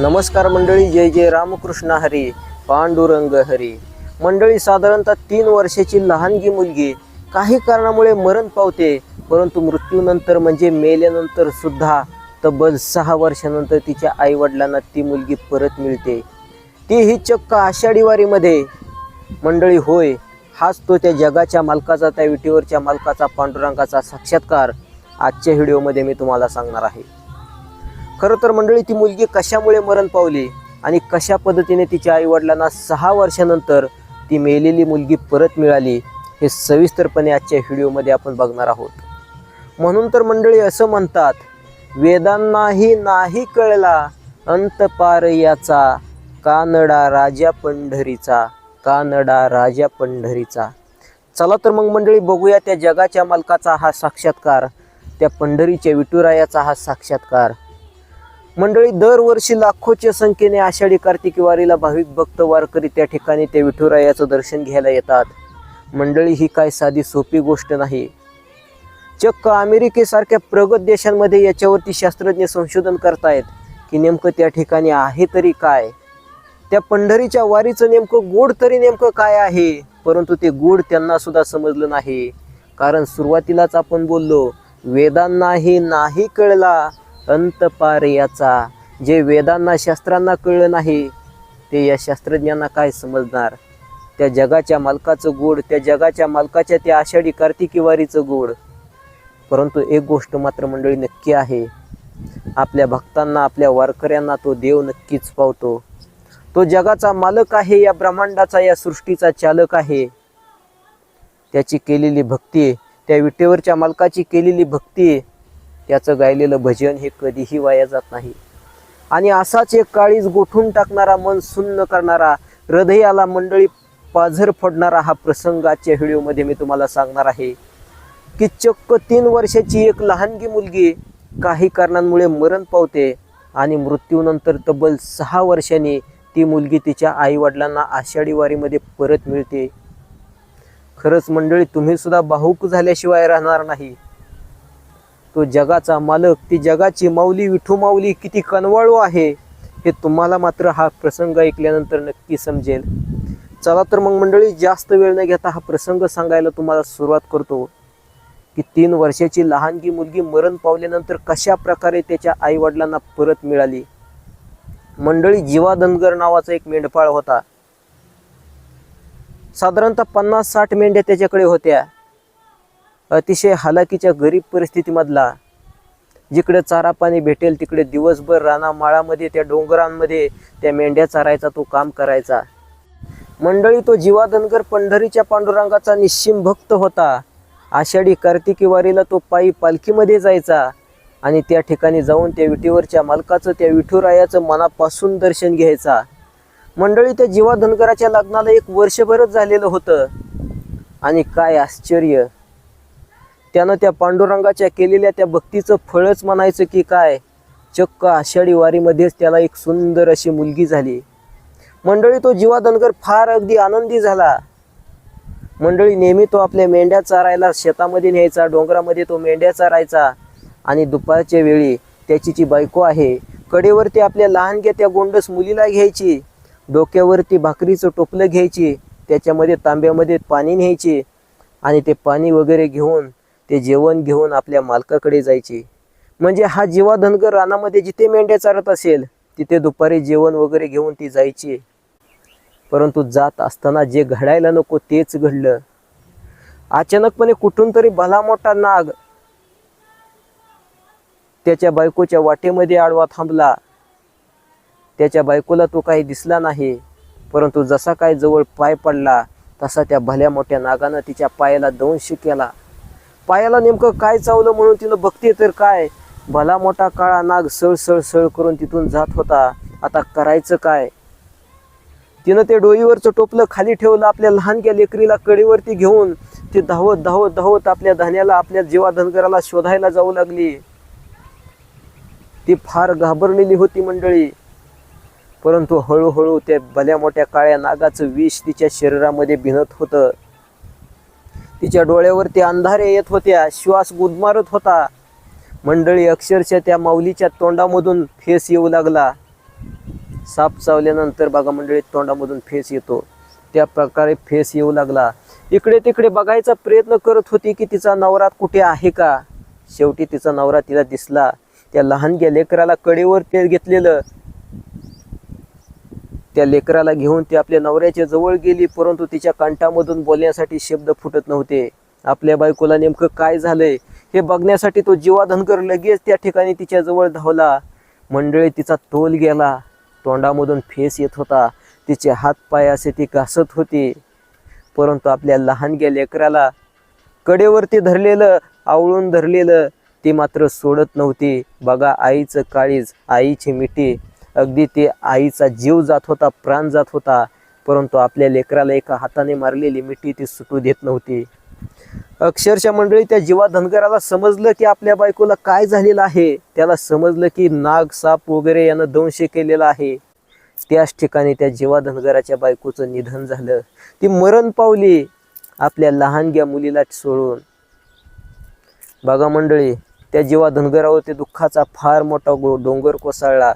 नमस्कार मंडळी जय जय रामकृष्ण हरी पांडुरंग हरी. मंडळी साधारणतः तीन वर्षाची लहानगी मुलगी काही कारणामुळे मरण पावते परंतु मृत्यूनंतर म्हणजे मेल्यानंतर सुद्धा तब्बल सहा वर्षानंतर तिच्या आईवडिलांना ती मुलगी परत मिळते. ती ही चक्क आषाढी वारीमध्ये. मंडळी होय हाच तो त्या जगाच्या मालकाचा त्या विटीवरच्या मालकाचा पांडुरंगाचा साक्षात्कार आजच्या व्हिडिओमध्ये मी तुम्हाला सांगणार आहे. खरं तर मंडळी ती मुलगी कशामुळे मरण पावली आणि कशा पद्धतीने तिच्या आईवडिलांना सहा वर्षानंतर ती मेलेली मुलगी परत मिळाली हे सविस्तरपणे आजच्या व्हिडिओमध्ये आपण बघणार आहोत. म्हणून तर मंडळी असं म्हणतात वेदांनाही नाही कळला अंतपार याचा कानडा राजा पंढरीचा कानडा राजा पंढरीचा. चला तर मग मंडळी बघूया त्या जगाच्या मालकाचा हा साक्षात्कार त्या पंढरीच्या विठुरायाचा हा साक्षात्कार. मंडळी दरवर्षी लाखोच्या संख्येने आषाढी कार्तिकी वारीला भाविक भक्त वारकरी त्या ठिकाणी त्या विठुरायाचं दर्शन घ्यायला येतात. मंडळी ही काय साधी सोपी गोष्ट नाही. चक्क अमेरिकेसारख्या प्रगत देशांमध्ये याच्यावरती शास्त्रज्ञ संशोधन करतायत की नेमकं त्या ठिकाणी आहे तरी काय? त्या पंढरीच्या वारीचं नेमकं गोड तरी नेमकं काय आहे? परंतु ते गोड त्यांना सुद्धा समजलं नाही. कारण सुरुवातीलाच आपण बोललो वेदांनाही नाही कळला. अंतपार याचा जे वेदांना शास्त्रांना कळलं नाही ते या शास्त्रज्ञांना काय समजणार? त्या जगाच्या मालकाचं गोड त्या जगाच्या मालकाच्या त्या आषाढी कार्तिकी वारीचं गोड. परंतु एक गोष्ट मात्र मंडळी नक्की आहे. आपल्या भक्तांना आपल्या वारकऱ्यांना तो देव नक्कीच पावतो. तो जगाचा मालक आहे या ब्रह्मांडाचा या सृष्टीचा चालक आहे. त्याची केलेली भक्ती त्या विटेवरच्या मालकाची केलेली भक्ती त्याचं गायलेलं भजन हे कधीही वाया जात नाही. आणि असाच एक काळीज गोठून टाकणारा मन सुन्न करणारा हृदयाला मंडळी पाझर फोडणारा हा प्रसंग आजच्या व्हिडिओमध्ये मी तुम्हाला सांगणार आहे. की चक्क तीन वर्षाची एक लहानगी मुलगी काही कारणांमुळे मरण पावते आणि मृत्यूनंतर तब्बल सहा वर्षांनी ती मुलगी तिच्या आईवडिलांना आषाढी वारीमध्ये परत मिळते. खरंच मंडळी तुम्ही सुद्धा भाऊक झाल्याशिवाय राहणार नाही. तो जगाचा मालक ती जगाची माऊली विठू माऊली किती कनवाळू आहे हे तुम्हाला मात्र हा प्रसंग ऐकल्यानंतर नक्की समजेल. चला तर मग मंडळी जास्त वेळ न घेता हा प्रसंग सांगायला तुम्हाला सुरुवात करतो. की तीन वर्षाची लहानगी मुलगी मरण पावल्यानंतर कशा प्रकारे त्याच्या आईवडिलांना परत मिळाली? मंडळी जीवा धनगर नावाचा एक मेंढपाळ होता. साधारणतः पन्नास साठ मेंढ्या त्याच्याकडे होत्या. अतिशय हालाकीच्या गरीब परिस्थितीमधला. जिकडे चारा पाणी भेटेल तिकडे दिवसभर रानामाळामध्ये त्या डोंगरांमध्ये त्या मेंढ्या चारायचा तो काम करायचा. मंडळी तो जीवाधनगर पंढरीच्या पांडुरंगाचा निश्चिम भक्त होता. आषाढी कार्तिकी वारीला तो पायी पालखीमध्ये जायचा आणि त्या ठिकाणी जाऊन त्या विटीवरच्या मालकाचं त्या विठुरायाचं मनापासून दर्शन घ्यायचा. मंडळी त्या जीवा धनगराच्या लग्नाला एक वर्षभरच झालेलं होतं. आणि काय आश्चर्य! त्यानं त्या पांडुरंगाच्या केलेल्या त्या भक्तीचं फळच म्हणायचं की काय? चक्क आषाढी वारीमध्येच त्याला एक सुंदर अशी मुलगी झाली. मंडळी तो जीवा धनगर फार अगदी आनंदी झाला. मंडळी नेहमी तो आपल्या मेंढ्या चारायला शेतामध्ये न्यायचा डोंगरामध्ये तो मेंढ्या चारायचा आणि दुपारच्या वेळी त्याची जी बायको आहे कडेवरती आपल्या लहानग्या त्या गोंडस मुलीला घ्यायची डोक्यावरती भाकरीचं टोपलं घ्यायची त्याच्यामध्ये तांब्यामध्ये पाणी न्यायची आणि ते पाणी वगैरे घेऊन ते जेवण घेऊन आपल्या मालकाकडे जायचे. म्हणजे हा जीवा धनगर रानामध्ये जिथे मेंढ्या चारत असेल तिथे दुपारी जेवण वगैरे घेऊन ती जायची. परंतु जात असताना जे घडायला नको तेच घडलं. अचानकपणे कुठून तरी भला मोठा नाग त्याच्या बायकोच्या वाटेमध्ये आडवा थांबला. त्याच्या बायकोला तो काही दिसला नाही परंतु जसा काय जवळ पाय पडला तसा त्या भल्या मोठ्या नागानं तिच्या पायाला दंश केला. पायाला नेमकं काय चावलं म्हणून तिनं बघते तर काय? भला मोठा काळा नाग सळ सळ सळ करून तिथून जात होता. आता करायचं काय? तिनं ते डोईवरचं टोपलं खाली ठेवलं आपल्या लहानग्या लेकरीला कडेवरती घेऊन. ती धावत धावत धावत आपल्या धान्याला आपल्या जीवा धनगराला शोधायला जाऊ लागली. ती फार घाबरलेली होती मंडळी. परंतु हळूहळू त्या भल्या मोठ्या काळ्या नागाचं विष तिच्या शरीरामध्ये भिनत होतं. तिच्या डोळ्यावरती अंधारे येत होत्या श्वास गुदमारत होता. मंडळी अक्षरशः त्या माऊलीच्या तोंडामधून फेस येऊ लागला. साप चावल्यानंतर बघा मंडळी तोंडामधून फेस येतो. त्या प्रकारे फेस येऊ लागला. इकडे तिकडे बघायचा प्रयत्न करत होती की तिचा नवरा कुठे आहे का? शेवटी तिचा नवरा तिला दिसला. त्या लहानग्या लेकराला कडेवर ते घेतलेलं. त्या लेकराला घेऊन ती आपल्या नवऱ्याच्या जवळ गेली परंतु तिच्या कंठामधून बोलण्यासाठी शब्द फुटत नव्हते. आपल्या बायकोला नेमकं काय झालंय हे बघण्यासाठी तो जीवाधनकर लगेच त्या ठिकाणी तिच्या जवळ धावला. मंडळी तिचा तोल गेला. तोंडामधून फेस येत होता. तिचे हात पाय असे ती घासत होती. परंतु आपल्या लहानग्या लेकराला कडेवरती धरलेलं आवळून धरलेलं ती मात्र सोडत नव्हती. बघा आईचं काळीज आईची मिठी अगदी ते आईचा जीव जात होता प्राण जात होता परंतु आपल्या लेकराला एका हाताने मारलेली मिठी ती सुटू देत नव्हती. अक्षरशः मंडळी त्या जीवा धनगराला समजलं की आपल्या बायकोला काय झालेलं आहे. त्याला समजलं की नाग साप वगैरे यानं दंश केलेला आहे. त्याच ठिकाणी त्या जीवा धनगराच्या बायकोचं निधन झालं. ती मरण पावली आपल्या लहानग्या मुलीला सोडून. बघा मंडळी त्या जीवा धनगरावरती दुःखाचा फार मोठा डोंगर कोसळला.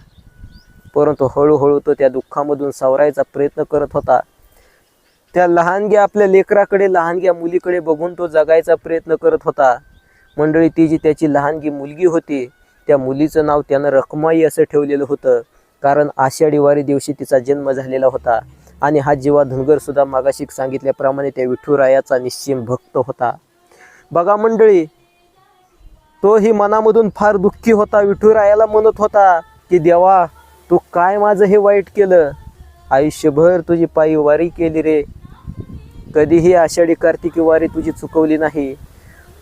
परंतु हळूहळू तो त्या दुःखामधून सावरायचा प्रयत्न करत होता. त्या लहानग्या आपल्या लेकराकडे लहानग्या मुलीकडे बघून तो जगायचा प्रयत्न करत होता. मंडळी ती जी त्याची लहानगी मुलगी होती त्या मुलीचं नाव त्यानं रखमाई असं ठेवलेलं होतं. कारण आषाढी वारी दिवशी तिचा जन्म झालेला होता आणि हा जीवा धनगर सुद्धा मागाशी सांगितल्याप्रमाणे त्या विठुरायाचा निश्चिम भक्त होता. बघा मंडळी तोही मनामधून फार दुःखी होता विठुरायाला म्हणत होता की देवा तू काय माझं हे वाईट केलं? आयुष्यभर तुझी पायी वारी केली रे. कधीही आषाढी कार्तिकी वारी तुझी चुकवली नाही.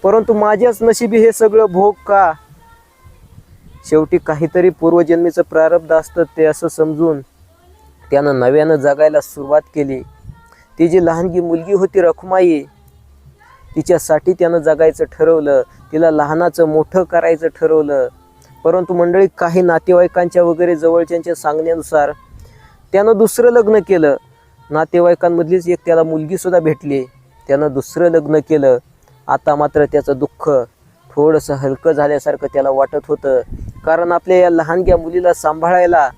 परंतु माझ्याच नशिबी हे सगळं भोग का? शेवटी काहीतरी पूर्वजन्मीचं प्रारब्ध असतं ते असं समजून त्यानं नव्यानं जगायला सुरुवात केली. ती जी लहानगी मुलगी होती रखमाई तिच्यासाठी त्यानं जगायचं ठरवलं. तिला लहानाचं मोठं करायचं ठरवलं. परंतु मंडळी काही नातेवाईकांच्या वगैरे जवळच्यांच्या सांगण्यानुसार त्यानं दुसरं लग्न केलं. नातेवाईकांमधलीच एक त्याला मुलगीसुद्धा भेटली. त्यानं दुसरं लग्न केलं. आता मात्र त्याचं दुःख थोडंसं हलकं झाल्यासारखं त्याला वाटत होतं. कारण आपल्या या लहानग्या मुलीला सांभाळायला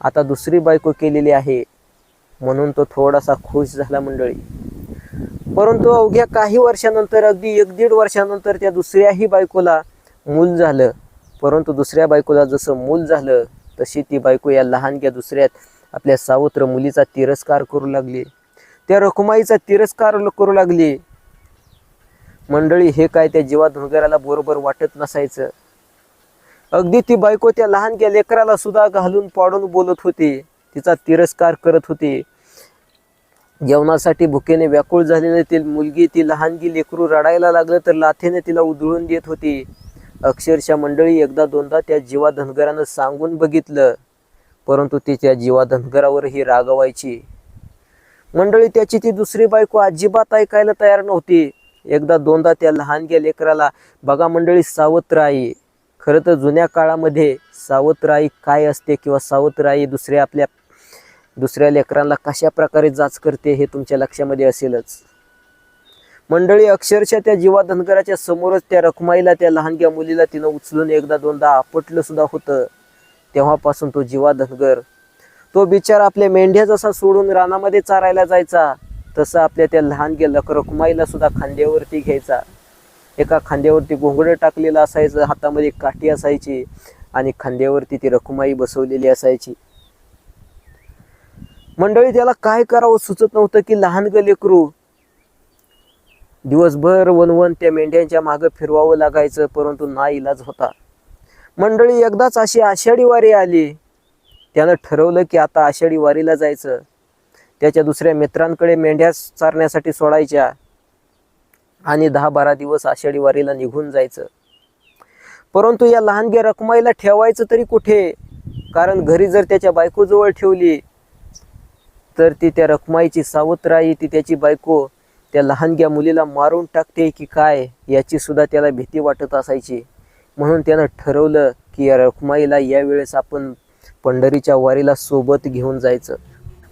आता दुसरी बायको केलेली आहे. म्हणून तो थोडासा खुश झाला मंडळी. परंतु अवघ्या काही वर्षानंतर अगदी एक दीड वर्षानंतर त्या दुसऱ्याही बायकोला मूल झालं. परंतु दुसऱ्या बायकोला जसं मूल झालं तशी ती बायको या लहानग्या दुसऱ्यात आपल्या सावत्र मुलीचा तिरस्कार करू लागली. त्या रखुमाईचा तिरस्कार करू लागली. मंडळी हे काय त्या जीवा धुनगराला बरोबर वाटत नसायचं. अगदी ती बायको त्या लहानग्या लेकराला सुद्धा घालून पाडून बोलत होती. तिचा तिरस्कार करत होती. जेवणासाठी भुकेने व्याकुळ झालेली ती मुलगी ती लहानगी लेकरू रडायला लागलं तर लाथेने तिला उधळून देत होती. अक्षरशः मंडळी एकदा दोनदा त्या जीवा धनगरानं सांगून बघितलं परंतु ती त्या जीवा धनगरावरही रागवायची. मंडळी त्याची ती दुसरी बायको अजिबात ऐकायला तयार नव्हती. एकदा दोनदा त्या लहानग्या लेकराला बघा मंडळी सावत्र आई खरं तर जुन्या काळामध्ये सावत्र आई काय असते किंवा सावत्र आई दुसऱ्या आपल्या दुसऱ्या लेकरांना कशा प्रकारे जाच करते हे तुमच्या लक्षामध्ये असेलच. मंडळी अक्षरशः त्या जीवा धनगराच्या समोरच त्या रखमाईला त्या लहानग्या मुलीला तिनं उचलून एकदा दोनदा आपटलं सुद्धा होतं. तेव्हापासून तो जीवा धनगर तो बिचार आपल्या मेंढ्या जसा सोडून रानामध्ये चारायला जायचा तसं आपल्या त्या लहानग्या लक रखमाईला सुद्धा खांद्यावरती घ्यायचा. एका खांद्यावरती घोंगडं टाकलेलं असायचं हातामध्ये काठी असायची आणि खांद्यावरती ती रखुमाई बसवलेली असायची. मंडळी त्याला काय करावं सुचत नव्हतं की लहान ग लेकरू दिवसभर वनवन त्या मेंढ्यांच्या मागं फिरवावं लागायचं परंतु ना इलाज होता. मंडळी एकदाच अशी आषाढी वारी आली. त्यानं ठरवलं की आता आषाढी वारीला जायचं. त्याच्या दुसऱ्या मित्रांकडे मेंढ्या चारण्यासाठी सोडायच्या आणि दहा बारा दिवस आषाढी वारीला निघून जायचं. परंतु या लहानग्या रकमाईला ठेवायचं तरी कुठे? कारण घरी जर त्याच्या बायकोजवळ ठेवली तर ती त्या रखमाईची सावत्र आई ती त्याची बायको त्या लहानग्या मुलीला मारून टाकते की काय याची सुद्धा त्याला भीती वाटत असायची. म्हणून त्यानं ठरवलं की या रखमाईला यावेळेस आपण पंढरीच्या वारीला सोबत घेऊन जायचं.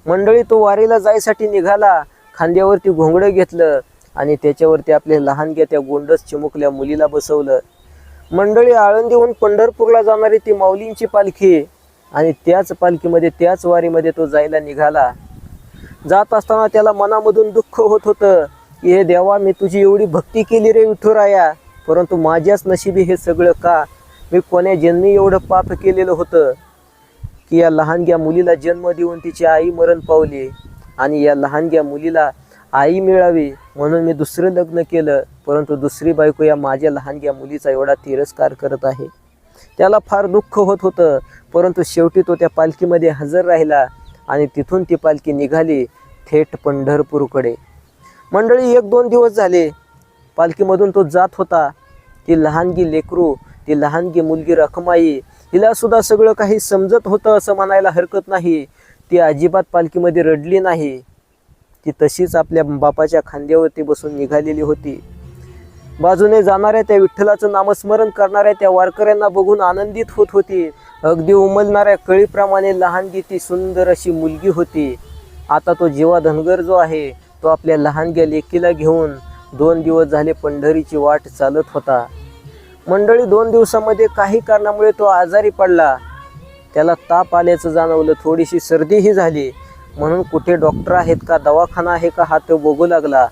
मंडळी तो वारीला जायसाठी निघाला. खांद्यावरती घोंगडं घेतलं आणि त्याच्यावरती आपल्या लहानग्या त्या गोंडस चिमुकल्या मुलीला बसवलं. मंडळी आळंदीहून पंढरपूरला जाणारी ती माऊलींची पालखी आणि त्याच पालखीमध्ये त्याच वारीमध्ये तो जायला निघाला. जात असताना त्याला मनामधून दुःख होत होतं की हे देवा मी तुझी एवढी भक्ती केली रे विठुराया परंतु माझ्याच नशिबी हे सगळं का? मी कोण्या जन्मी एवढं पाप केलेलं होतं? की या लहानग्या मुलीला जन्म देऊन तिची आई मरण पावली आणि या लहानग्या मुलीला आई मिळावी म्हणून मी दुसरं लग्न केलं परंतु दुसरी बायको या माझ्या लहानग्या मुलीचा एवढा तिरस्कार करत आहे. त्याला फार दुःख होत होतं परंतु शेवटी तो त्या पालखीमध्ये हजर राहिला. आणि तिथून ती पालखी निघाली थेट पंढरपूरकडे. मंडळी एक दोन दिवस झाले. पालखीमधून तो जात होता. ती लहानगी लेकरू ती लहानगी मुलगी रखमाई हिला सुद्धा सगळं काही समजत होतं असं म्हणायला हरकत नाही. ती अजिबात पालखीमध्ये रडली नाही. ती तशीच आपल्या बापाच्या खांद्यावरती बसून निघालेली होती. बाजूने जाणाऱ्या त्या विठ्ठलाचं नामस्मरण करणाऱ्या त्या वारकऱ्यांना बघून आनंदित होत होती. अगदी उमलणाऱ्या कळीप्रमाणे लहानगी ती सुंदर अशी मुलगी होती. आता तो जीवा धनगर जो आहे तो आपल्या लहानग्या लेकीला घेऊन दोन दिवस झाले पंढरीची वाट चालत होता. मंडळी दोन दिवसामध्ये काही कारणामुळे तो आजारी पडला. त्याला ताप आल्याचं जाणवलं. थोडीशी सर्दीही झाली. म्हणून कुठे डॉक्टर आहेत का दवाखाना आहे का हा तो बघू लागला.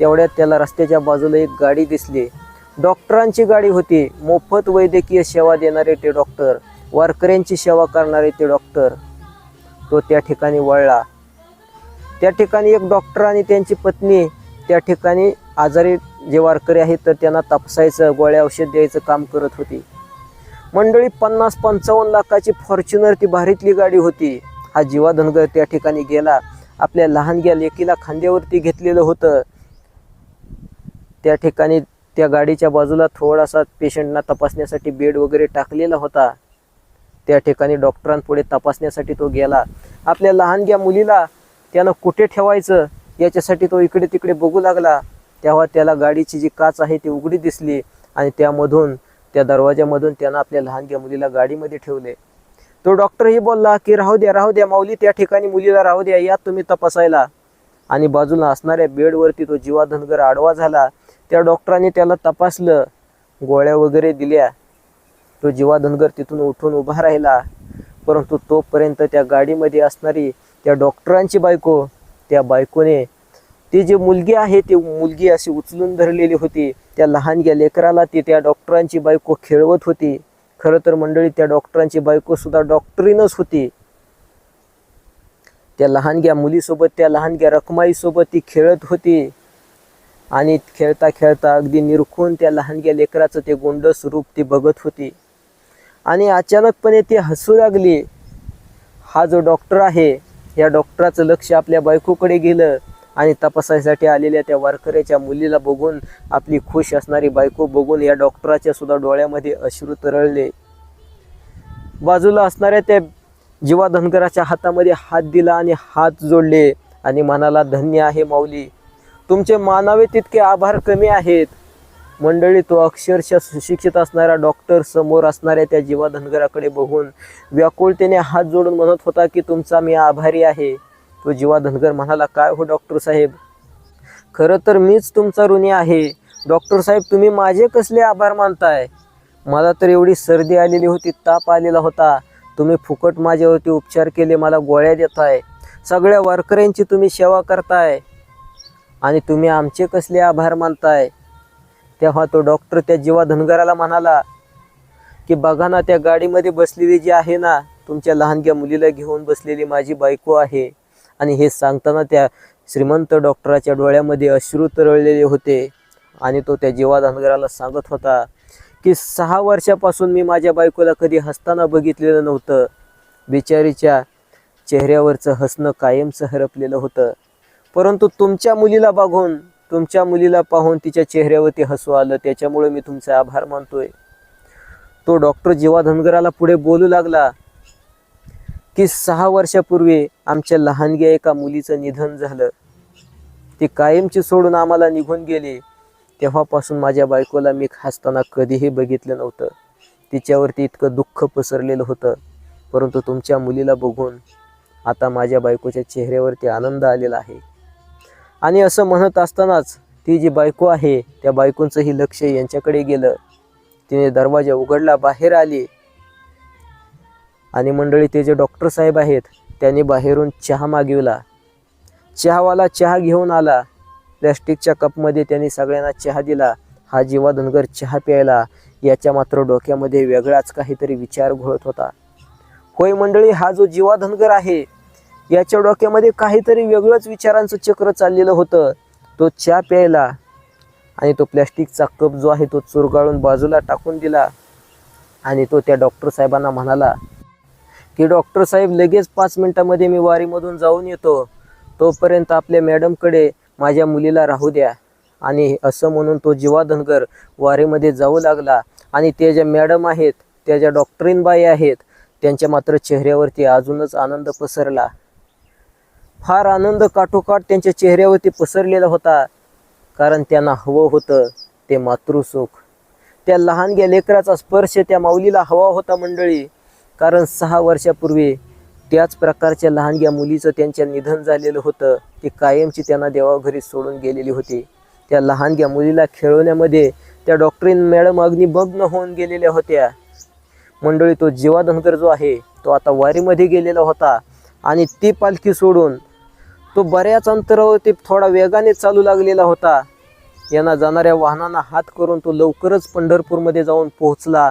तेवढ्यात त्याला रस्त्याच्या बाजूला एक गाडी दिसली. डॉक्टरांची गाडी होती. मोफत वैद्यकीय सेवा देणारे ते डॉक्टर. वारकऱ्यांची सेवा करणारे ते डॉक्टर तो त्या ठिकाणी वळला. त्या ठिकाणी एक डॉक्टर आणि त्यांची पत्नी त्या ठिकाणी आजारी जे वारकरी आहेत तर त्यांना तपासायचं गोळ्या औषध द्यायचं काम करत होती. मंडळी पन्नास पंचावन्न लाखाची फॉर्च्युनर ती भारीतली गाडी होती. हा जीवा धनगर त्या ठिकाणी गेला. आपल्या लहानग्या लेकीला खांद्यावरती घेतलेलं होतं. त्या ठिकाणी त्या गाडीच्या बाजूला थोडासा पेशंटना तपासण्यासाठी बेड वगैरे टाकलेला होता. त्या ठिकाणी डॉक्टरांपुढे तपासण्यासाठी तो गेला. आपल्या लहानग्या मुलीला त्यानं कुठे ठेवायचं याच्यासाठी तो इकडे तिकडे बघू लागला. तेव्हा त्याला गाडीची जी काच आहे ती उघडी दिसली आणि त्यामधून त्या दरवाज्यामधून त्यानं आपल्या लहानग्या मुलीला गाडीमध्ये ठेवले. तो डॉक्टरही बोलला की राहू द्या राहू द्या माऊली त्या ठिकाणी मुलीला राहू द्या या तुम्ही तपासायला. आणि बाजूला असणाऱ्या बेडवरती तो जीवाधनगर आडवा झाला. त्या डॉक्टरांनी त्याला तपासलं गोळ्या वगैरे दिल्या. तो जीवा धनगर तिथून उठून उभा राहिला. परंतु तोपर्यंत त्या गाडीमध्ये असणारी त्या डॉक्टरांची बायको त्या बायकोने ती जी मुलगी आहे ती मुलगी अशी उचलून धरलेली होती. त्या लहानग्या लेकराला ती त्या डॉक्टरांची बायको खेळवत होती. खरं तर मंडळी त्या डॉक्टरांची बायको सुद्धा डॉक्टरीनच होती. त्या लहानग्या मुलीसोबत त्या लहानग्या रखमाईसोबत ती खेळत होती. आणि खेळता खेळता अगदी निरखून त्या लहानग्या लेकराचं ते गोंडस रूप ती बघत होती. आणि अचानकपणे ती हसू लागली. हा जो डॉक्टर आहे या डॉक्टराचं लक्ष आपल्या बायकोकडे गेलं आणि तपासायसाठी आलेल्या त्या वारकऱ्याच्या मुलीला बघून आपली खुश असणारी बायको बघून या डॉक्टराच्या सुद्धा डोळ्यामध्ये अश्रू तरळले. बाजूला असणाऱ्या त्या जीवा धनकराच्या हातामध्ये हात दिला आणि हात जोडले आणि मनाला धन्य आहे माऊली. तुमचे मानावे तितके आभार कमी आहेत. मंडळी तो अक्षरशः सुशिक्षित असणारा डॉक्टर समोर असणाऱ्या त्या जीवा धनगराकडे बघून व्याकुळतेने हात जोडून म्हणत होता की तुमचा मी आभारी आहे. तो जीवा धनगर म्हणाला काय हो डॉक्टर साहेब? खरं तर मीच तुमचा ऋणी आहे. डॉक्टर साहेब तुम्ही माझे कसले आभार मानताय? मला तर एवढी सर्दी आलेली होती ताप आलेला होता. तुम्ही फुकट माझ्यावरती उपचार केले मला गोळ्या देताय. सगळ्या वारकऱ्यांची तुम्ही सेवा करताय. आणि तुम्ही आमचे कसले आभार मानताय? तेव्हा तो डॉक्टर त्या जीवा धनगराला म्हणाला की बघा ना त्या गाडीमध्ये बसलेली जी आहे ना तुमच्या लहानग्या मुलीला घेऊन बसलेली माझी बायको आहे. आणि हे सांगताना त्या श्रीमंत डॉक्टराच्या डोळ्यामध्ये अश्रू तरळलेले होते. आणि तो त्या जीवा धनगराला सांगत होता की सहा वर्षापासून मी माझ्या बायकोला कधी हसताना बघितलेलं नव्हतं. बिचारीच्या चेहऱ्यावरचं हसणं कायमचं हरपलेलं होतं. परंतु तुमच्या मुलीला बघून तुमच्या मुलीला पाहून तिच्या चेहऱ्यावरती हसू आलं. त्याच्यामुळे मी तुमचे आभार मानतोय. तो डॉक्टर जीवा धनगराला पुढे बोलू लागला की सहा वर्षापूर्वी आमच्या लहानग्या एका मुलीचं निधन झालं. ती कायमची सोडून आम्हाला निघून गेली. तेव्हापासून माझ्या बायकोला मी खासताना कधीही बघितलं नव्हतं. तिच्यावरती इतकं दुःख पसरलेलं होतं. परंतु तुमच्या मुलीला बघून आता माझ्या बायकोच्या चेहऱ्यावरती आनंद आलेला आहे. आणि असं म्हणत असतानाच ती जी बायको आहे त्या बायकोंचंही लक्ष यांच्याकडे गेलं. तिने दरवाजा उघडला बाहेर आली. आणि मंडळी ते जे डॉक्टर साहेब आहेत त्यांनी बाहेरून चहा मागविला. चहावाला चहा घेऊन आला. प्लॅस्टिकच्या कपमध्ये त्यांनी सगळ्यांना चहा दिला. हा जीवा धनगर चहा प्यायला याच्या मात्र डोक्यामध्ये वेगळाच काहीतरी विचार घोळत होता. होय मंडळी हा जो जीवा धनगर आहे याच्या डोक्यामध्ये काहीतरी वेगळंच विचारांचं चक्र चाललेलं होतं. तो चहा प्यायला आणि तो प्लॅस्टिकचा कप जो आहे तो चुरगाळून बाजूला टाकून दिला. आणि तो त्या डॉक्टर साहेबांना म्हणाला की डॉक्टर साहेब लगेच पाच मिनटामध्ये मी वारीमधून जाऊन येतो. तोपर्यंत आपल्या मॅडमकडे माझ्या मुलीला राहू द्या. आणि असं म्हणून तो जीवा धनगर वारीमध्ये जाऊ लागला. आणि त्या ज्या मॅडम आहेत त्या ज्या डॉक्टरीनबाई आहेत त्यांच्या मात्र चेहऱ्यावरती अजूनच आनंद पसरला. फार आनंद काठोकाठ त्यांच्या चेहऱ्यावरती पसरलेला होता. कारण त्यांना हवं होतं ते मातृसुख. त्या लहानग्या लेकराचा स्पर्श त्या माऊलीला हवा होता मंडळी. कारण सहा वर्षापूर्वी त्याच प्रकारच्या लहानग्या मुलीचं त्यांच्या निधन झालेलं होतं. ती कायमची त्यांना देवाघरी सोडून गेलेली होती. त्या लहानग्या मुलीला खेळवण्यामध्ये त्या डॉक्टरीन मॅडम अग्निभग्न होऊन गेलेल्या होत्या. मंडळी तो जीवा धनगर जो आहे तो आता वारीमध्ये गेलेला होता आणि ती पालखी सोडून तो बऱ्याच अंतरावरती थोडा वेगाने चालू लागलेला होता. यांना जाणाऱ्या वाहनांना हात करून तो लवकरच पंढरपूरमध्ये जाऊन पोहोचला.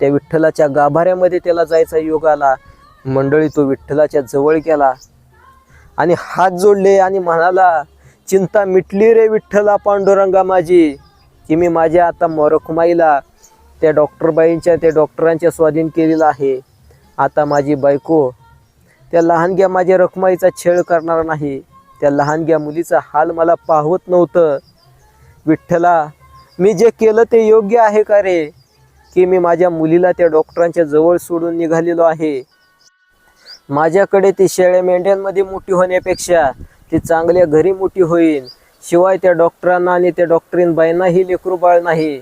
त्या विठ्ठलाच्या गाभाऱ्यामध्ये त्याला जायचा योग आला. मंडळी तो विठ्ठलाच्या जवळ गेला आणि हात जोडले आणि म्हणाला चिंता मिटली रे विठ्ठला पांडुरंगा माझी. की मी माझ्या आता मरखमाईला त्या डॉक्टरबाईंच्या त्या डॉक्टरांच्या स्वाधीन केलेला आहे. आता माझी बायको त्या लहानग्या माझ्या रखमाईचा छेळ करणार नाही. त्या लहानग्या मुलीचा हाल मला पाहवत नव्हतं. विठ्ठला मी जे केलं ते योग्य आहे का रे? की मी माझ्या मुलीला त्या डॉक्टरांच्या जवळ सोडून निघालेलो आहे? माझ्याकडे ती शेळ्या मेंढ्यांमध्ये मोठी होण्यापेक्षा ती चांगल्या घरी मोठी होईल शिवाय त्या डॉक्टरांना आणि त्या डॉक्टरीन बाईंनाही लेकरू बाळ नाही.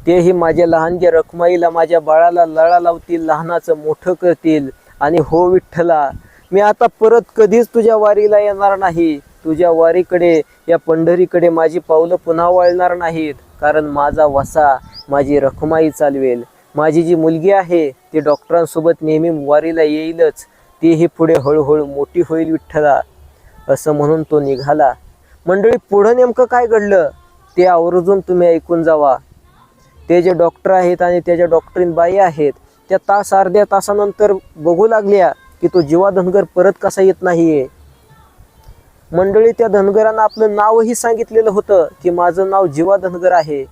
तेही माझ्या लहानग्या रखमाईला माझ्या बाळाला लळा लावतील लहानाचं मोठं करतील. आणि हो विठ्ठला मी आता परत कधीच तुझ्या वारीला येणार नाही. तुझ्या वारीकडे या पंढरीकडे माझी पावलं पुन्हा वळणार नाहीत. कारण माझा वसा माझी रखमाई चालवेल. माझी जी मुलगी आहे ती डॉक्टरांसोबत नेहमी वारीला येईलच. तीही पुढे हळूहळू मोठी होईल विठ्ठला. असं म्हणून तो निघाला. मंडळी पुढं नेमकं काय घडलं? ते आवर्जून तुम्ही ऐकून जावा. ते जे डॉक्टर आहेत आणि त्याच्या डॉक्टरीन बाई आहेत त्या तास अर्ध्या तासानंतर बघू लागल्या की तो जीवा धनगर परत कसा येत नाहीये. मंडळी त्या धनगरानं आपलं नावही सांगितलेलं होतं की माझं नाव जीवा धनगर आहे.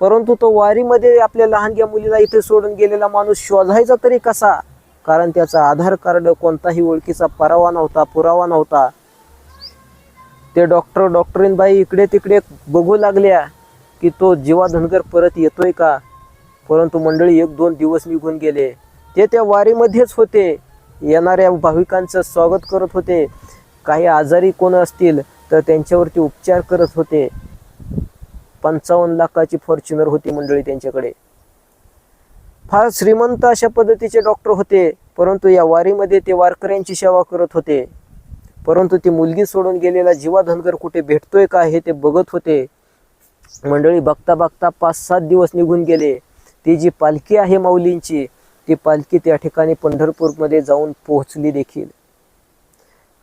परंतु तो वारीमध्ये आपल्या लहानग्या मुलीला इथे सोडून गेलेला माणूस शोधायचा तरी कसा? कारण त्याचा आधार कार्ड कोणताही ओळखीचा परावा नव्हता पुरावा नव्हता. ते डॉक्टर डॉक्टरीनबाई इकडे तिकडे बघू लागल्या की तो जीवा धनगर परत येतोय का? परंतु मंडळी एक दोन दिवस निघून गेले. ते त्या वारीमध्येच होते. येणाऱ्या भाविकांचं स्वागत करत होते. काही आजारी कोण असतील तर त्यांच्यावरती उपचार करत होते. पंचावन्न लाखाची फॉर्च्युनर होती मंडळी त्यांच्याकडे. फार श्रीमंत अशा पद्धतीचे डॉक्टर होते परंतु या वारीमध्ये ते वारकऱ्यांची सेवा करत होते. परंतु ती मुलगी सोडून गेलेला जीवा धनगर कुठे भेटतोय का हे ते बघत होते. मंडळी बघता बघता पाच सात दिवस निघून गेले. ती जी पालखी आहे माऊलींची ती पालखी त्या ठिकाणी पंढरपूरमध्ये जाऊन पोहोचली देखील.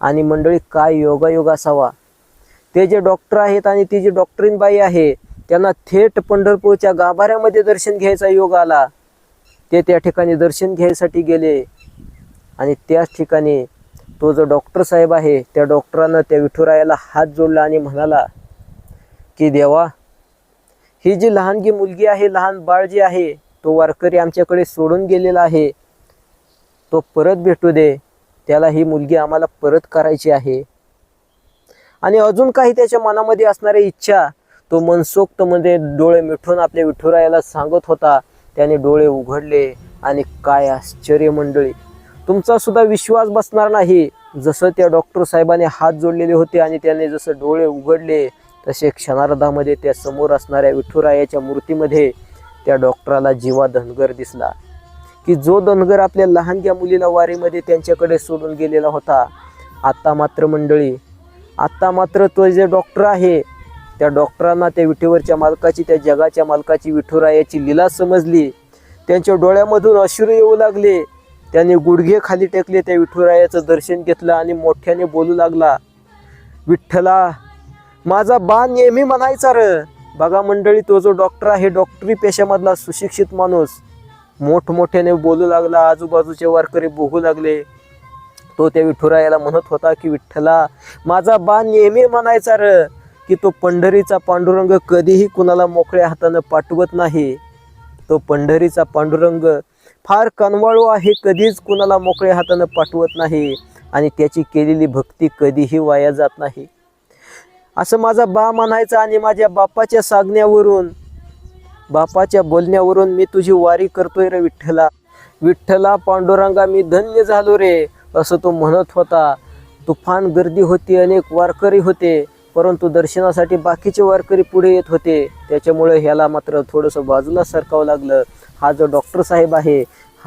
आणि मंडळी काय योगायोग असावा? ते जे डॉक्टर आहेत आणि ती जी डॉक्टरीन बाई आहे त्यांना थेट पंढरपूरच्या गाभाऱ्यामध्ये दर्शन घ्यायचा योग आला. ते त्या ठिकाणी दर्शन घ्यायसाठी गेले. आणि त्याच ठिकाणी तो जो डॉक्टर साहेब आहे त्या डॉक्टरांना त्या विठुरायाला हात जोडला आणि म्हणाला की देवा ही जी लहानगी मुलगी आहे लहान बाळ जे आहे तो वारकरी आमच्याकडे सोडून गेलेला आहे. तो परत भेटू दे त्याला ही मुलगी आम्हाला परत करायची आहे. आणि अजून काही त्याच्या मनामध्ये असणारी इच्छा तो मनसोक्तमध्ये डोळे मिठून आपल्या विठुरायाला सांगत होता त्याने डोळे उघडले आणि काय आश्चर्य मंडळी. तुमचा सुद्धा विश्वास बसणार नाही. जसं त्या डॉक्टर साहेबाने हात जोडलेले होते आणि त्याने जसं डोळे उघडले तसे क्षणार्धामध्ये त्या समोर असणाऱ्या विठुरायाच्या मूर्तीमध्ये त्या डॉक्टराला जीवा धनगर दिसला. की जो धनगर आपल्या लहानग्या मुलीला वारीमध्ये त्यांच्याकडे सोडून गेलेला होता आत्ता मात्र मंडळी आत्ता मात्र तो जे डॉक्टर आहे त्या डॉक्टरांना त्या विठेवरच्या मालकाची त्या जगाच्या मालकाची विठुरायाची लीला समजली. त्यांच्या डोळ्यामधून अश्रू येऊ लागले. त्याने गुडघे खाली टेकले त्या विठुरायाचं दर्शन घेतलं आणि मोठ्याने बोलू लागला विठ्ठला माझा बा नेहमी म्हणायचा र. बघा मंडळी तो जो डॉक्टर आहे डॉक्टरी पेशामधला सुशिक्षित माणूस. मोठमोठ्याने बोलू लागला आजूबाजूचे वारकरी बघू लागले. तो त्या विठुरायाला म्हणत होता की विठ्ठला माझा बा नेहमी म्हणायचा र की तो पंढरीचा पांडुरंग कधीही कुणाला मोकळ्या हातानं पाठवत नाही. तो पंढरीचा पांडुरंग फार कनवाळू आहे कधीच कुणाला मोकळ्या हातानं पाठवत नाही आणि त्याची केलेली भक्ती कधीही वाया जात नाही. असं माझा बा म्हणायचा आणि माझ्या बापाच्या सांगण्यावरून बापाच्या बोलण्यावरून मी तुझी वारी करतोय रे विठ्ठला. विठ्ठला पांडुरंगा मी धन्य झालो रे असं तो म्हणत होता. तुफान गर्दी होती अनेक वारकरी होते परंतु दर्शनासाठी बाकीचे वारकरी पुढे येत होते. त्याच्यामुळे ह्याला मात्र थोडंसं बाजूला सरकावं लागलं. हा जो डॉक्टर साहेब आहे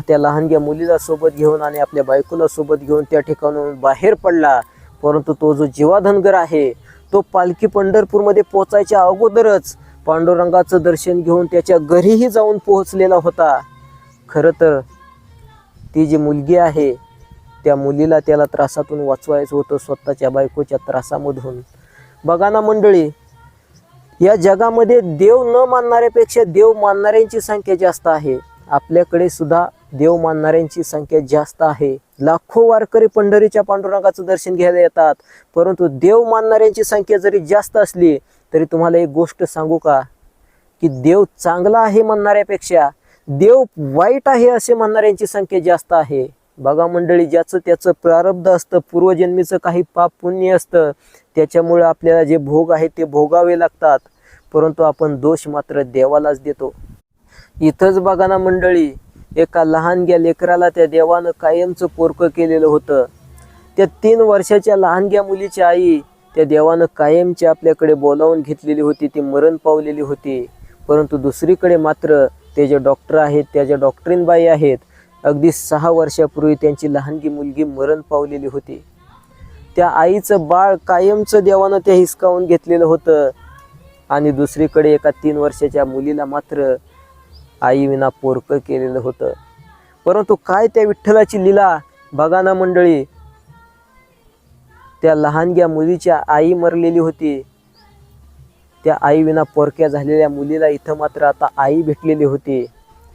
त्या लहानग्या मुलीला सोबत घेऊन आणि आपल्या बायकोला सोबत घेऊन त्या ठिकाणून बाहेर पडला. परंतु तो जो जीवाधनगर आहे तो पालखी पंढरपूरमध्ये पोचायच्या अगोदरच पांडुरंगाचं दर्शन घेऊन त्याच्या घरीही जाऊन पोहोचलेला होता. खरं तर ती जी मुलगी आहे त्या मुलीला त्याला त्रासातून वाचवायचं होतं स्वतःच्या बायकोच्या त्रासामधून. बघा ना मंडळी या जगामध्ये देव न मानणाऱ्यापेक्षा देव मानणाऱ्यांची संख्या जास्त आहे. आपल्याकडे सुद्धा देव मानणाऱ्यांची संख्या जास्त आहे. लाखो वारकरी पंढरीच्या पांडुरंगाचं दर्शन घ्यायला येतात. परंतु देव मानणाऱ्यांची संख्या जरी जास्त असली तरी तुम्हाला एक गोष्ट सांगू का? की देव चांगला आहे म्हणणाऱ्यापेक्षा देव वाईट आहे असे म्हणणाऱ्यांची संख्या जास्त आहे. बघा मंडळी ज्याचं त्याचं प्रारब्ध असतं पूर्वजन्मीचं काही पाप पुण्य असतं त्याच्यामुळे आपल्याला जे भोग आहेत ते भोगावे लागतात. परंतु आपण दोष मात्र देवालाच देतो. इथंच बघा ना मंडळी एका लहानग्या लेकराला त्या देवानं कायमचं पोरकं केलेलं होतं. त्या तीन वर्षाच्या लहानग्या मुलीची आई त्या देवानं कायमची आपल्याकडे बोलावून घेतलेली होती ती मरण पावलेली होती. परंतु दुसरीकडे मात्र ते जे डॉक्टर आहेत त्या ज्या डॉक्टरीनबाई आहेत अगदी सहा वर्षापूर्वी त्यांची लहानगी मुलगी मरण पावलेली होती. त्या आईचं बाळ कायमचं देवानं त्या हिसकावून घेतलेलं होतं. आणि दुसरीकडे एका तीन वर्षाच्या मुलीला मात्र आईविना पोरकं केलेलं होतं. परंतु काय त्या विठ्ठलाची लीला? बघा ना मंडळी. त्या लहानग्या मुलीच्या आई मरलेली होती. त्या आईविना पोरक्या झालेल्या मुलीला इथं मात्र आता आई भेटलेली होती.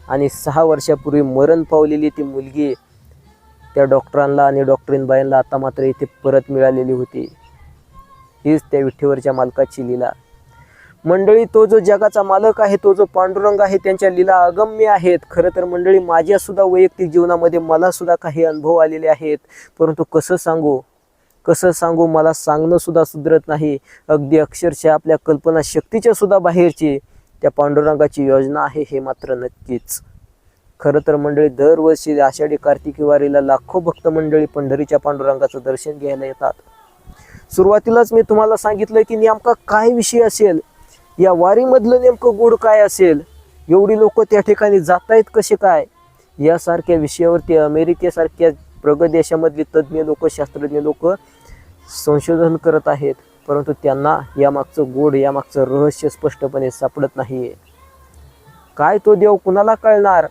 आणि सहा वर्षापूर्वी मरण पावलेली ती मुलगी त्या डॉक्टरांना आणि डॉक्टरीनबाईंना आता मात्र इथे परत मिळालेली होती. हीच त्या विठ्ठीवरच्या मालकाची लीला. मंडळी तो जो जगाचा मालक आहे तो जो पांडुरंग आहे त्यांच्या लीला अगम्य आहेत. खरं तर मंडळी माझ्या सुद्धा वैयक्तिक जीवनामध्ये मला सुद्धा काही अनुभव आलेले आहेत. परंतु कसं सांगू? कसं सांगू? मला सांगणं सुद्धा सुधरत नाही. अगदी अक्षरशः आपल्या कल्पना शक्तीच्या सुद्धा बाहेरची त्या पांडुरंगाची योजना आहे हे मात्र नक्कीच. खरं तर मंडळी दरवर्षी आषाढी कार्तिकी वारीला लाखो भक्त मंडळी पंढरीच्या पांडुरंगाचं दर्शन घ्यायला येतात. सुरुवातीलाच मी तुम्हाला सांगितलं की नेमका काय विषय असेल? या वारीमधलं नेमकं गुढ काय असेल? एवढी लोक त्या ठिकाणी जात आहेत कसे काय? यासारख्या विषयावरती अमेरिकेसारख्या प्रगत देशामधली तज्ज्ञ लोक शास्त्रज्ञ लोक संशोधन करत आहेत. परंतु त्यांना यामागचं गोड यामागचं रहस्य स्पष्टपणे सापडत नाहीये. काय तो देव कुणाला कळणार?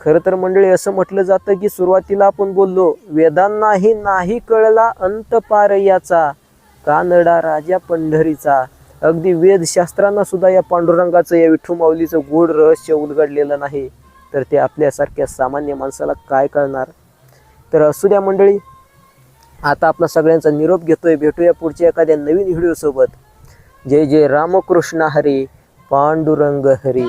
खरं तर मंडळी असं म्हटलं जातं की सुरुवातीला आपण बोललो वेदांनाही नाही कळला अंत पार याचा कानडा राजा पंढरीचा. अगदी वेदशास्त्रांना सुद्धा या पांडुरंगाचं या विठू माऊलीचं गोड रहस्य उलगडलेलं नाही. तर ते आपल्यासारख्या सामान्य माणसाला काय कळणार तर असू द्या मंडळी आता आपला सगळ्यांचा निरोप घेतोय. भेटूया पुढच्या एखाद्या नवीन व्हिडिओसोबत. जय जय रामकृष्ण हरी पांडुरंग हरी.